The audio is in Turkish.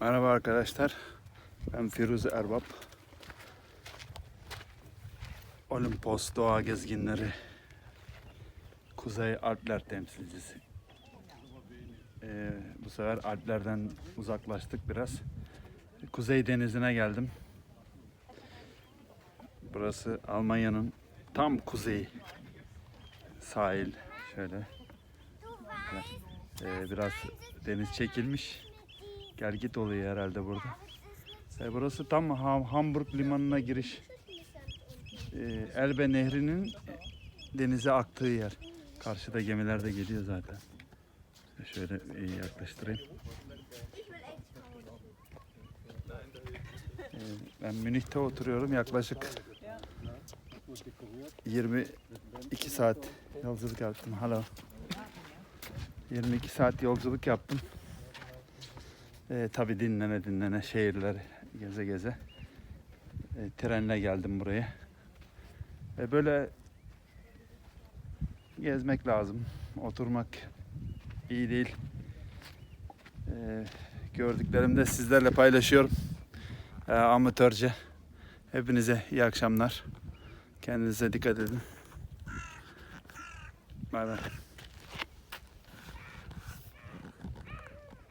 Merhaba arkadaşlar. Ben Firuze Erbap. Olimpos Doğa Gezginleri Kuzey Alpler temsilcisi. Ee, bu sefer Alplerden uzaklaştık biraz. Kuzey Denizi'ne geldim. Burası Almanya'nın tam kuzeyi. Sahil şöyle. Ee, biraz deniz çekilmiş. Gel git oluyor herhalde burada. E, burası tam Ham- Hamburg limanına giriş. E, Elbe Nehri'nin denize aktığı yer. Karşıda gemiler de geliyor zaten. Şöyle e, yaklaştırayım. E, ben Münih'te oturuyorum. Yaklaşık 22 saat yolculuk yaptım. Hala 22 saat yolculuk yaptım. E, tabii dinlene dinlene şehirleri geze geze. E, trenle geldim buraya. E, böyle gezmek lazım. Oturmak iyi değil. E, gördüklerimi de sizlerle paylaşıyorum. E, amatörce. Hepinize iyi akşamlar. Kendinize dikkat edin. Bay bay.